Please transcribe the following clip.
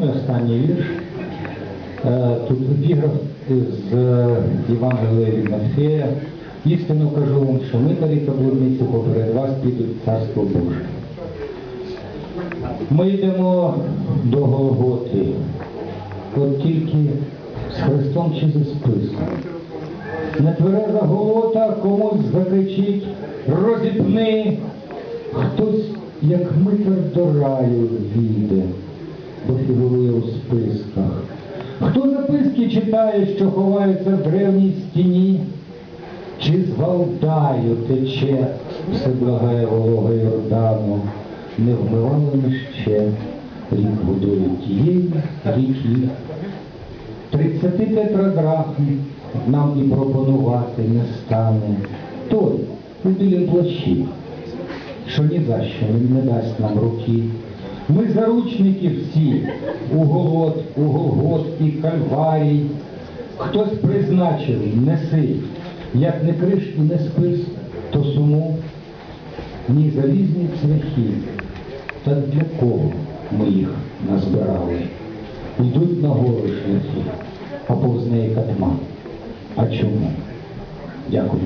Ну, останній вірш. Е, Тут епіграф з Євангелія від Матфея. Істину кажу вам, що митарі та блудниці поперед вас підуть царство Боже. Ми йдемо до Голготи, от тільки з Христом чи зі списком. Нетвереза голота комусь закричить, розіпни. Хтось, як митар до раю, війде, записки читає, що ховаються в древній стіні, чи з Валдаю тече, все благає волога Йордану, не вмивали ми ще рік водою тієї ріки. Тридцяти тетрадрахм нам і пропонувати не стане. Той у білім плащі, що ні за що не дасть нам руки. Ми заручники всі, у голод, у голгот і кальварій. Хтось призначив, неси, як не криш і не спис, то суму, ні залізні цвяхи. Та для кого ми їх назбирали? Йдуть на гору шляхи, а повз неї катма. А чому? Дякую.